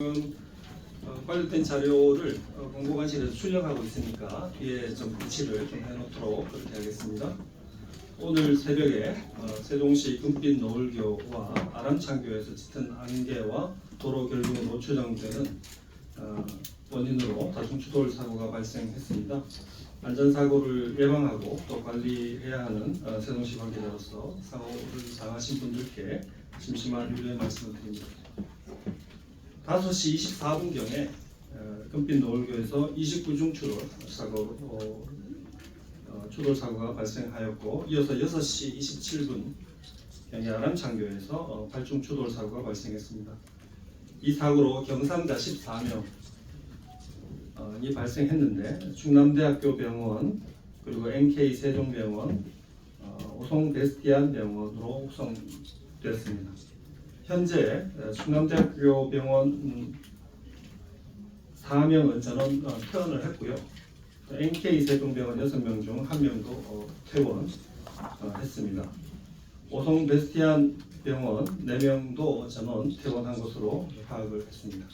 지금 어, 관련된 자료를 어, 공보관실에서 출력하고 있으니까 뒤에 좀 배치를 좀 해놓도록 그렇게 하겠습니다. 오늘 새벽에 어, 세종시 금빛 노을교와 아람창교에서 짙은 안개와 도로 노출정되는 어, 원인으로 다중 추돌 사고가 발생했습니다. 안전사고를 예방하고 또 관리해야 하는 어, 세종시 관계자로서 사고를 당하신 분들께 심심한 유료의 말씀을 드립니다. 5시 24분경에 어, 금빛 노을교에서 29중 추돌 사고로 어, 어, 추돌 사고가 발생하였고 이어서 6시 27분 경에 아람창교에서 어, 8중 추돌 사고가 발생했습니다. 이 사고로 경상자 14명 어, 이 발생했는데 충남대학교 병원 그리고 NK 세종병원 어, 오송 베스티안 병원으로 후송됐습니다. 현재 어, 충남대학교 병원 음, 4명은 전원 어, 퇴원을 했고요. NK 세종병원 6명 중 1명도 어, 퇴원 어, 했습니다. 오송 베스티안 병원 4명도 전원 퇴원한 것으로 파악을 했습니다.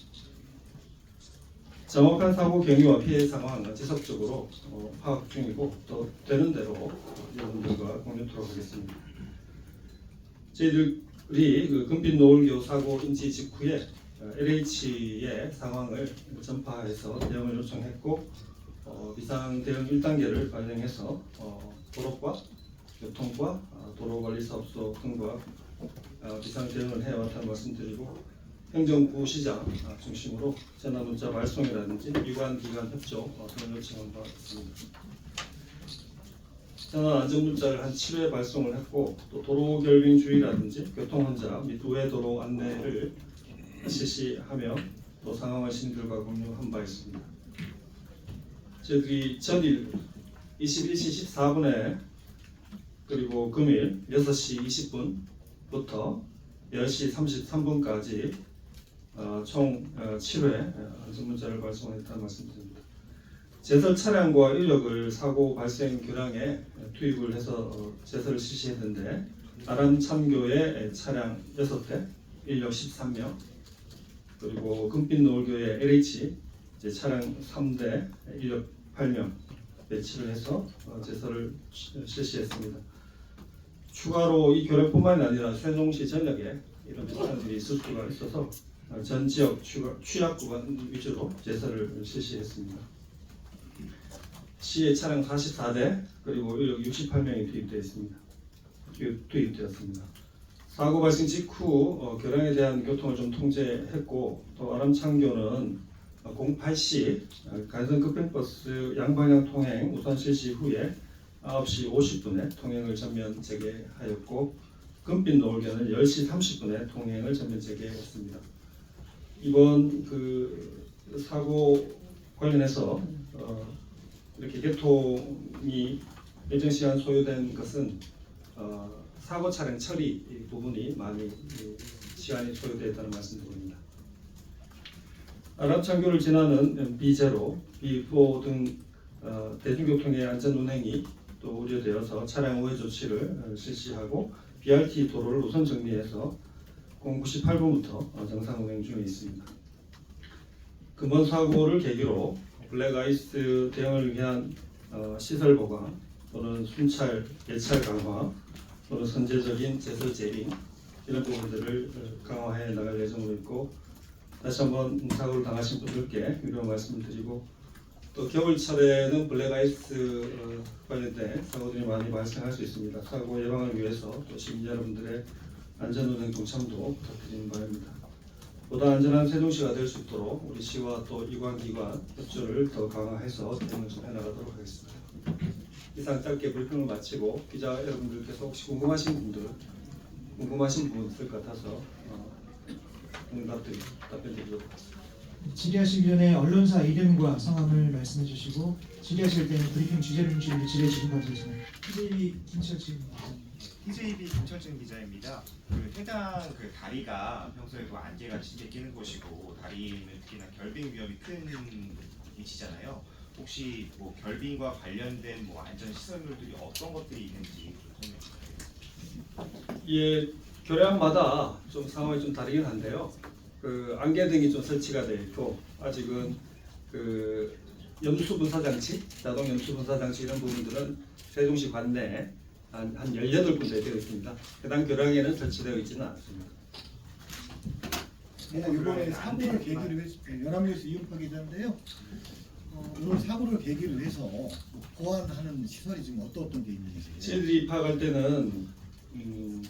정확한 사고 경위와 피해 상황은 지속적으로 어, 파악 중이고 또 되는 대로 여러분들과 공유토록 하겠습니다. 저희들 이그 금빛 노을교 사고 인지 직후에 어, LH의 상황을 전파해서 대응을 요청했고 어, 비상 대응 1단계를 발령해서 어, 도로과 교통과 어, 도로관리사업소 등과 어, 비상 대응을 해왔다는 말씀드리고 행정부 시장 아, 중심으로 전화 문자 발송이라든지 유관 기관 협조 어, 그런 요청을 받았습니다. 전화 안전 문자를 한 7회 발송을 했고 또 도로 결빙 주의라든지 교통 혼자 및 우회 도로 안내를 실시하며 또 상황을 신들과 공유한 바 있습니다. 저희들이 전일 21시 14분에 그리고 금일 6시 20분부터 10시 33분까지 어, 총 어, 7회 안전 문자를 발송했다는 말씀드립니다. 제설 차량과 인력을 사고 발생 교량에 투입을 해서 어, 제설을 실시했는데 아람 참교의 차량 6대, 인력 13명, 그리고 금빛 노을교의 LH 차량 3대, 인력 8명 배치를 해서 어, 제설을 시- 실시했습니다. 추가로 이 교량뿐만이 아니라 세종시 전역에 이런 비슷한들이 있을 수가 있어서 어, 전 지역 취약 구간 위주로 제설을 실시했습니다. 시의 차량 44대 그리고 인력 68명이 투입되어 있습니다. 투입, 투입되었습니다. 사고 발생 직후 어, 교량에 대한 교통을 좀 통제했고 또 아람 창교는 어, 08시 어, 간선 급행버스 양방향 통행 우선 실시 후에 9시 50분에 통행을 전면 재개하였고 금빛 노을교는 10시 30분에 통행을 전면 재개했습니다. 이번 그 사고 관련해서 어, 이렇게 개통이 일정 시간 소요된 것은 어, 사고 차량 처리 이 부분이 많이 이, 시간이 소요되었다는 말씀드립니다. 아랍 창교를 지나는 B0, B4 등 어, 대중교통의 안전 운행이 또 우려되어서 차량 우회 조치를 어, 실시하고 BRT 도로를 우선 정비해서 098분부터 정상 운행 중에 있습니다. 근본 사고를 계기로 블랙 아이스 대응을 위한 어, 시설 보강 또는 순찰, 예찰 강화 또는 선제적인 제설 재림 이런 부분들을 어, 강화해 나갈 예정으로 있고 다시 한번 사고를 당하신 분들께 유료 말씀을 드리고 또 겨울철에는 블랙아이스 어, 관련된 사고들이 많이 발생할 수 있습니다. 사고 예방을 위해서 또 시민 여러분들의 안전운행 동참도 부탁드리는 바입니다. 보다 안전한 세종시가 될 수 있도록 우리 시와 또 이관기관 협조를 더 강화해서 대응을 좀 해나가도록 하겠습니다. 이상 짧게 브리핑을 마치고 기자 여러분들께서 혹시 궁금하신 분들 궁금하신 것 같아서 어, 응답 드리 답변 드리도록 하겠습니다. 질의하시기 전에 언론사 이름과 성함을 말씀해 주시고 질의하실 때는 브리핑 주제를 주시면 질의 지금 받으겠습니다. PJ 김철진 TJB 김철진 기자입니다. 그 해당 그 다리가 평소에도 안개가 짙게 끼는 곳이고 다리는 특히나 결빙 위험이 큰 위치잖아요. 혹시 뭐 결빙과 관련된 뭐 안전 시설물들이 어떤 것들이 있는지 좀 설명해 주세요. 예, 교량마다 좀 상황이 좀 다르긴 한데요. 그 안개 등이 좀 설치가 되어 있고 아직은 그 염수 분사 장치, 자동 염수 분사 장치 이런 부분들은 세종시 관내에 한, 한 18군데 되어 있습니다. 해당 교량에는 설치되어 있지는 않습니다. 네, 이번에 사고를 계기로 해서 네, 연합뉴스 이용파 기자인데요. 어, 이번 사고를 계기로 해서 뭐 보완하는 시설이 지금 어떤 어떤 게 있는지. 파악할 때는 음,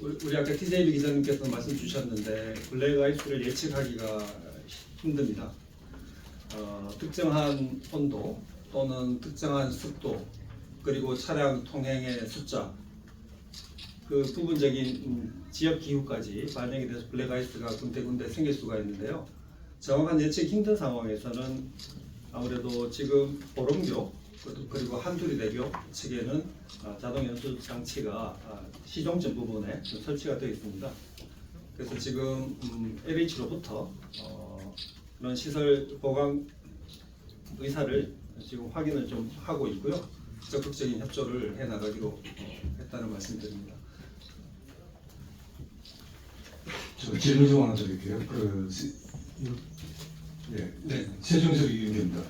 우리, 아까 TJB 기자님께서 말씀 주셨는데 블랙 아이스를 예측하기가 힘듭니다. 어, 특정한 온도 또는 특정한 습도 그리고 차량 통행의 숫자 그 부분적인 음, 지역 기후까지 반영이 돼서 블랙 아이스가 군데군데 생길 수가 있는데요. 정확한 예측 힘든 상황에서는 아무래도 지금 보름교 그리고 한두리 대교 측에는 아, 자동 연수 장치가 아, 시종점 부분에 좀 설치가 되어 있습니다. 그래서 지금 음, LH로부터 어, 그런 시설 보강 의사를 지금 확인을 좀 하고 있고요. 적극적인 협조를 해 나가기로 어, 했다는 말씀드립니다. 저 질문 좀 하나 드릴게요. 그 세- 네, 네. 세종석 의원입니다.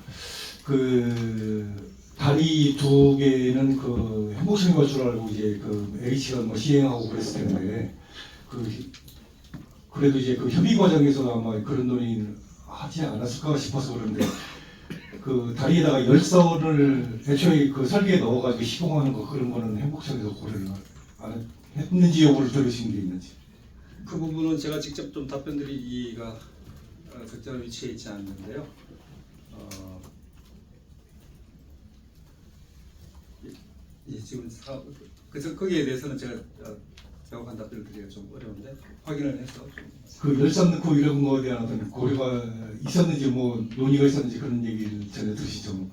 그 다리 두 개는 그 행복시민과 줄 알고 이제 그 H가 뭐 시행하고 그랬을 텐데 그 그래도 이제 그 협의 과정에서 아마 그런 논의는 하지 않았을까 싶어서 그런데 그 다리에다가 열선을 애초에 그 설계에 넣어가지고 시공하는 거 그런 거는 행복청에서 고려를 안 했는지 여부를 들으신 게 있는지. 그 부분은 제가 직접 좀 답변드리기가 어, 적절한 위치에 있지 않는데요. 어, 이- 이 지금 사, 그래서 거기에 대해서는 제가 어, 정확한 답변을 드리기가 좀 어려운데 확인을 해서 좀그 열선 넣고 이런 거에 대한 어떤 고려가 있었는지 뭐 논의가 있었는지 그런 얘기를 전에 들으시죠? 뭐.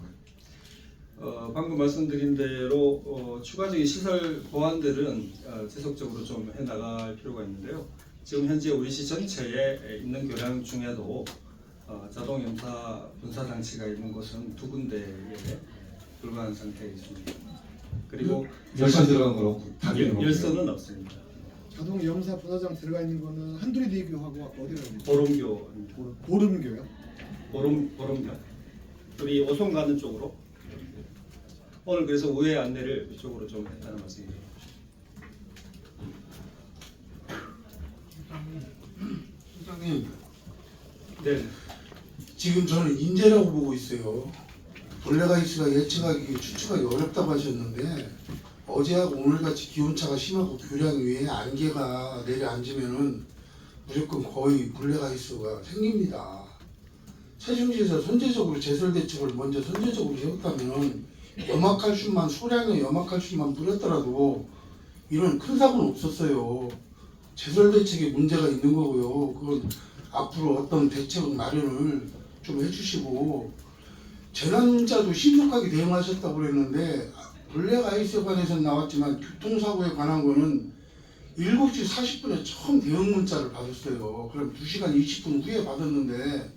어, 방금 말씀드린 대로 어, 추가적인 시설 보완들은 어, 지속적으로 좀 해나갈 필요가 있는데요. 지금 현재 우리 시 전체에 있는 교량 중에도 어, 자동 염사 분사 장치가 있는 곳은 두 군데에 불과한 상태에 있습니다. 그리고 열선 들어간 답변을 열, 못 열선은 없습니다. 자동 영사 부사장 들어가 있는 거는 한두리 대교하고 어디라고 했죠? 보름교, 보름교요. 보름 보름교. 우리 오송 가는 쪽으로 오늘 그래서 우회 안내를 이쪽으로 좀 했다는 말씀입니다. 소장님, 네. 지금 저는 인재라고 보고 있어요. 블랙아이스가 예측하기, 추측하기 어렵다고 하셨는데 어제하고 오늘같이 기온차가 심하고 교량 위에 안개가 내려앉으면은 무조건 거의 블랙아이스가 생깁니다. 세종시에서 선제적으로 제설 대책을 먼저 선제적으로 세웠다면 염화칼슘만 소량의 염화칼슘만 뿌렸더라도 이런 큰 사고는 없었어요. 제설 대책에 문제가 있는 거고요. 그건 앞으로 어떤 대책 마련을 좀 해주시고 재난자도 신속하게 대응하셨다고 그랬는데 블랙 아이스에 관해서 나왔지만 교통사고에 관한 거는 7시 40분에 처음 대응 문자를 받았어요. 그럼 2시간 20분 후에 받았는데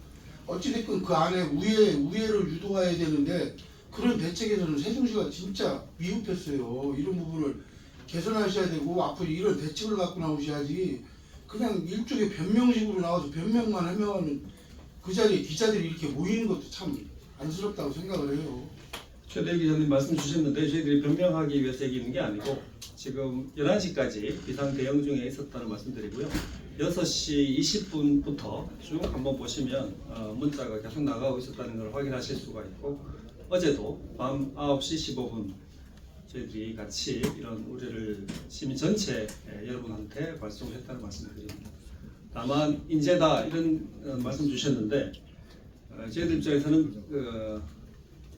어찌됐건 그 안에 우회, 우회를 유도해야 되는데 그런 대책에서는 세종시가 진짜 미흡했어요. 이런 부분을 개선하셔야 되고 앞으로 이런 대책을 갖고 나오셔야지 그냥 일종의 변명식으로 나와서 변명만 해명하면 그 자리에 기자들이 이렇게 모이는 것도 참 안쓰럽다고 생각을 해요. 최대 기자님 말씀 주셨는데 저희들이 변명하기 위해서 얘기하는 게 아니고 지금 11시까지 비상 대응 중에 있었다는 말씀드리고요. 6시 20분부터 쭉 한번 보시면 어, 문자가 계속 나가고 있었다는 걸 확인하실 수가 있고 어제도 밤 9시 15분 저희들이 같이 이런 우려를 시민 전체 에, 여러분한테 발송을 했다는 말씀드립니다. 다만 인재다 이런 어, 말씀 주셨는데 어, 저희들 입장에서는 그,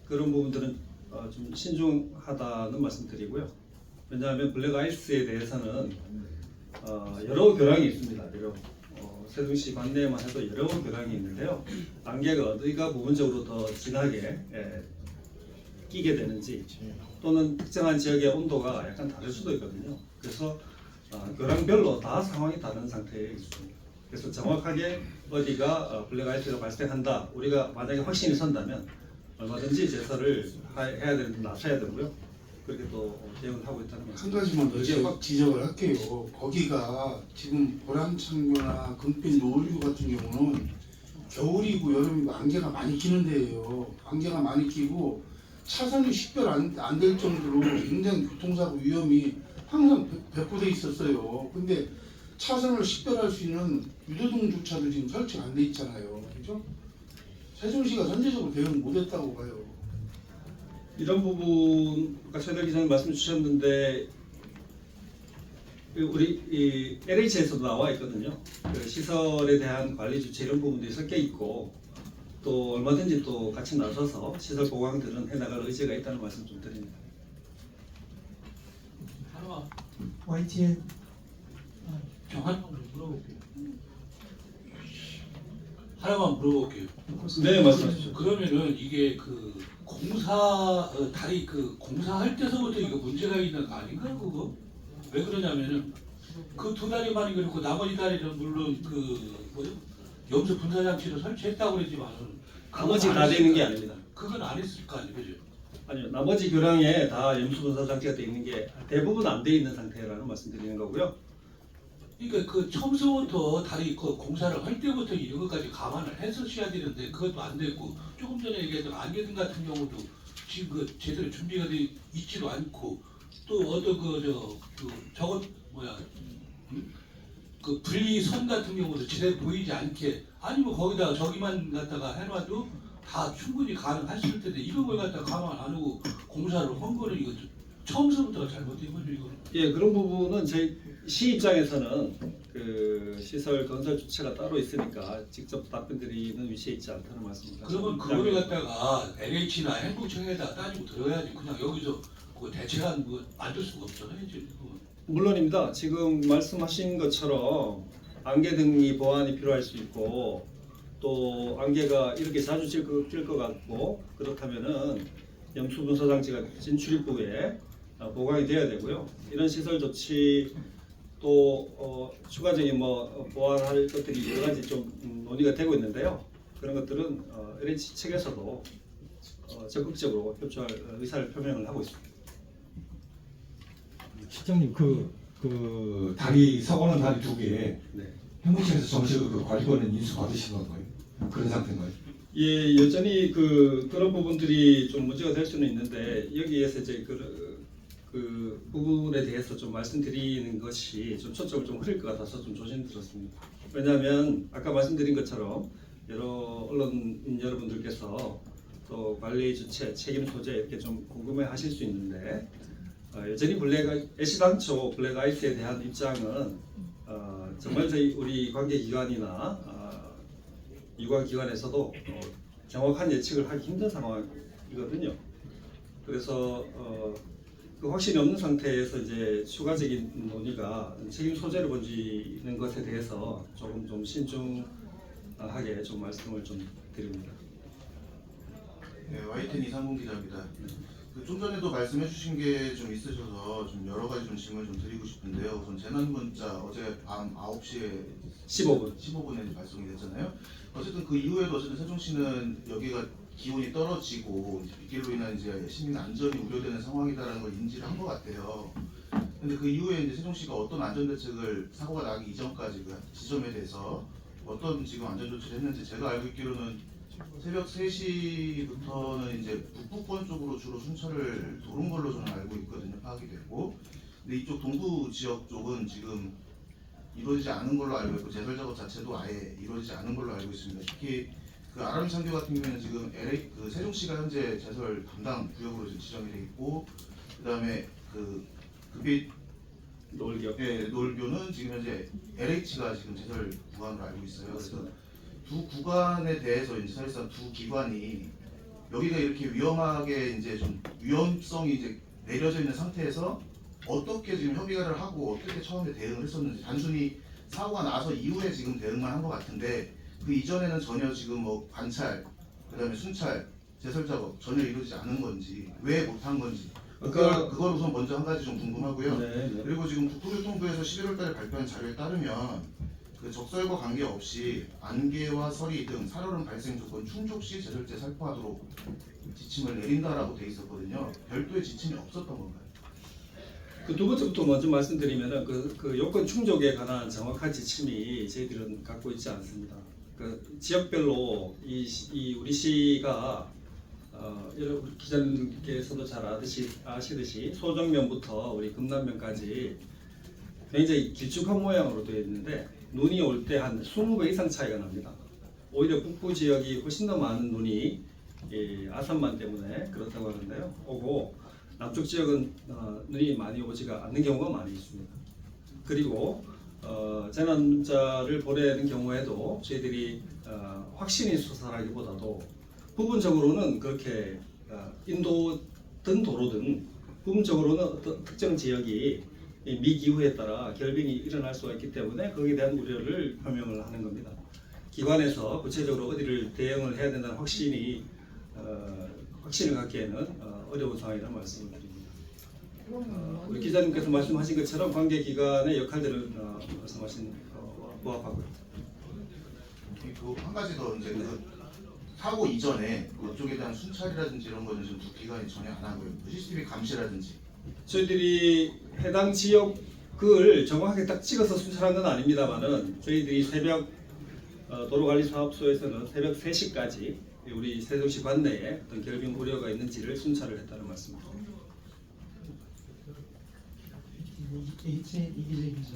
그런 부분들은 어, 좀 신중하다는 말씀드리고요. 왜냐하면 블랙 아이스에 대해서는 어, 여러 교량이 있습니다. 여러 어, 세종시 관내에만 해도 여러 교량이 있는데요. 안개가 어디가 부분적으로 더 진하게 예, 끼게 되는지 또는 특정한 지역의 온도가 약간 다를 수도 있거든요. 그래서 어, 교량별로 다 상황이 다른 상태에 있습니다. 그래서 정확하게 어디가 어, 블랙 아이스가 발생한다. 우리가 만약에 확신이 선다면 얼마든지 하- 해야 되는 나서야 되고요. 그렇게 또 어, 대응을 하고 있다는 한 말씀. 가지만 더 지- 확 지적을 할게요. 거기가 지금 보람창교나 금빛 노을교 같은 경우는 겨울이고 여름이고 안개가 많이 끼는 데예요. 안개가 많이 끼고 차선이 식별 안 될 정도로 굉장히 교통사고 위험이 항상 배- 배포돼 있었어요. 근데 차선을 식별할 수 있는 유도등조차도 지금 설치가 안돼 있잖아요. 그죠? 세종시가 선제적으로 대응 못했다고 봐요. 이런 부분 아까 최대 기자님 말씀 주셨는데 우리 이 LH에서도 나와 있거든요. 그 시설에 대한 관리 주체 이런 부분들이 섞여 있고 또 얼마든지 또 같이 나서서 시설 보강들은 해나갈 의지가 있다는 말씀 좀 드립니다. 하나만 YTN 저 하나만 물어볼게요. 하나만 물어볼게요. 네, 말씀하십시오. 그러면은 이게 그 공사 어, 다리 그 공사할 때서부터 이거 문제가 있는 거 아닌가요 그거? 왜 그러냐면은 그 두 다리만이 그렇고 나머지 다리는 물론 그 뭐요 염수 분사 장치를 설치했다고 그러지만은 나머지 다안 되는 게 아닙니다. 거- 그건 안 했을 거 아니에요, 그죠? 아니요, 나머지 교량에 다 염수 분사 장치가 되어 있는 게 대부분 안 돼 있는 상태라는 말씀드리는 거고요. 그러니까 그 처음서부터 다리 그 공사를 할 때부터 이런 것까지 감안을 했었어야 되는데 그것도 안 됐고 조금 전에 얘기했던 안개등 같은 경우도 지금 그 제대로 준비가 돼 있지도 않고 또 어떤 그저 그 저것 뭐야 음? 그 분리선 같은 경우도 제대로 보이지 않게 아니면 거기다가 저기만 갖다가 해놔도 다 충분히 가능했을 텐데 이런 걸 갖다가 감안 안 하고 공사를 한 거는 이거 처음서부터가 잘못된 거죠 이거는. 예, 그런 부분은 저희 시 입장에서는 그 시설 건설 주체가 따로 있으니까 직접 답변드리는 위치에 있지 않다는 말씀입니다. 그러면 그거를 갖다가 LH나 행복청에다 따지고 들어야지 그냥 여기서 그 대체한 뭐 만들 수가 없잖아요 지금. 물론입니다. 지금 말씀하신 것처럼 안개 등이 보완이 필요할 수 있고 또 안개가 이렇게 자주 찔것 것 같고 그렇다면은 염수 분사 장치가 진출입구에 어, 보강이 돼야 되고요. 이런 시설 조치 또 어, 추가적인 뭐 어, 보완할 것들이 여러 가지 좀 음, 논의가 되고 있는데요. 그런 것들은 어, LH 측에서도 어, 적극적으로 협조할 어, 의사를 표명을 하고 있습니다. 실장님 그, 그 다리 사고난 다리 두개 네. 행복시에서 정식으로 그 관리권은 인수 받으신 건가요? 그런 상태인가요? 예, 여전히 그 그런 부분들이 좀 문제가 될 수는 있는데 여기에서 이제 그, 그 부분에 대해서 좀 말씀드리는 것이 좀 초점을 좀 흐릴 것 같아서 좀 조심스럽습니다. 왜냐하면 아까 말씀드린 것처럼 여러 언론 여러분들께서 또 관리 주체, 책임 소재 이렇게 좀 궁금해 하실 수 있는데 어, 여전히 블랙 애시당초 블랙 아이스에 대한 입장은 어, 정말 저희 우리 관계 기관이나 어, 유관 기관에서도 어, 정확한 예측을 하기 힘든 상황이거든요. 그래서 어, 그 확신이 없는 상태에서 이제 추가적인 논의가 책임 소재를 번지는 것에 대해서 조금 좀 신중하게 좀 말씀을 좀 드립니다. 네, YTN 이상공 기자입니다. 그좀 전에도 말씀해 주신 게 좀 있으셔서 좀 여러 가지 좀 질문을 좀 드리고 싶은데요. 우선 재난 문자 어제 밤 9시에 15분. 15분에 발송이 됐잖아요. 어쨌든 그 이후에도 어쨌든 세종시는 여기가 기온이 떨어지고 이제 빗길로 인한 이제 시민 안전이 우려되는 상황이다라는 걸 인지를 한 것 같아요. 근데 그 이후에 이제 세종시가 어떤 안전 대책을 사고가 나기 이전까지 그 지점에 대해서 어떤 지금 안전 조치를 했는지 제가 알고 있기로는 새벽 3시부터는 이제 북부권 쪽으로 주로 순찰을 도는 걸로 저는 알고 있거든요. 파악이 됐고. 근데 이쪽 동부 지역 쪽은 지금 이루어지지 않은 걸로 알고 있고 제설 작업 자체도 아예 이루어지지 않은 걸로 알고 있습니다. 특히 그 아람 창교 같은 경우에는 지금 LA 그 세종시가 현재 제설 담당 구역으로 지금 지정이 돼 있고 그다음에 그 급빛 놀기업. 예, 놀교는 지금 현재 LH가 지금 제설 구간으로 알고 있어요. 그래서 두 구간에 대해서 이제 사실상 두 기관이 여기가 이렇게 위험하게 이제 좀 위험성이 이제 내려져 있는 상태에서 어떻게 지금 협의를 하고 어떻게 처음에 대응을 했었는지 단순히 사고가 나서 이후에 지금 대응만 한 것 같은데 그 이전에는 전혀 지금 뭐 관찰 그다음에 순찰 제설 작업 전혀 이루어지지 않은 건지 왜 못한 건지 그걸 그걸 우선 먼저 한 가지 좀 궁금하고요. 네, 네. 그리고 지금 국토교통부에서 11월달에 발표한 자료에 따르면 그그 적설과 관계없이 안개와 서리 등 살얼음 발생 조건 충족 시 제설제 살포하도록 지침을 내린다라고 돼 있었거든요. 별도의 지침이 없었던 건가요? 그 두 번째부터 먼저 말씀드리면은 그, 그 요건 충족에 관한 정확한 지침이 저희들은 갖고 있지 않습니다. 그 지역별로 이, 시- 이 우리 시가 어, 기자님께서도 잘 아듯이 아시듯이 소정면부터 우리 금남면까지 굉장히 길쭉한 모양으로 되어 있는데 눈이 올 때 한 20배 이상 차이가 납니다. 오히려 북부 지역이 훨씬 더 많은 눈이 이 아산만 때문에 그렇다고 하는데요. 오고 남쪽 지역은 어, 눈이 많이 오지가 않는 경우가 많이 있습니다. 그리고 어, 재난자를 보내는 경우에도 저희들이 어, 확신이 수사라기보다도 부분적으로는 그렇게 어, 인도든 도로든 부분적으로는 어떤 특정 지역이 이 미기후에 따라 결빙이 일어날 수가 있기 때문에 거기에 대한 우려를 표명을 하는 겁니다. 기관에서 구체적으로 어디를 대응을 해야 된다는 확신이 어, 확신을 갖기에는 어, 어려운 상황이라는 말씀을 드립니다. 어, 우리 기자님께서 말씀하신 것처럼 관계 기관의 역할들을 어, 말씀하신 어, 부합하고 있습니다. 그한 가지 더 이제 그 사고 이전에 그쪽에 대한 순찰이라든지 이런 거는 지금 두 기관이 전혀 안한 거예요. 그 CCTV 감시라든지 저희들이 해당 지역을 정확하게 딱 찍어서 순찰한 건 아닙니다만은 저희들이 새벽 어, 도로관리사업소에서는 새벽 3시까지 우리 세종시 관내에 어떤 결빙 우려가 있는지를 순찰을 했다는 말씀입니다. 에이트 이기재입니다.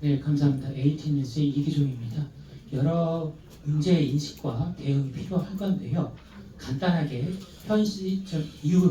네, 감사합니다. 뉴스의 이기종입니다. 여러 문제 인식과 대응이 필요할 건데요. 간단하게 현 시점 이후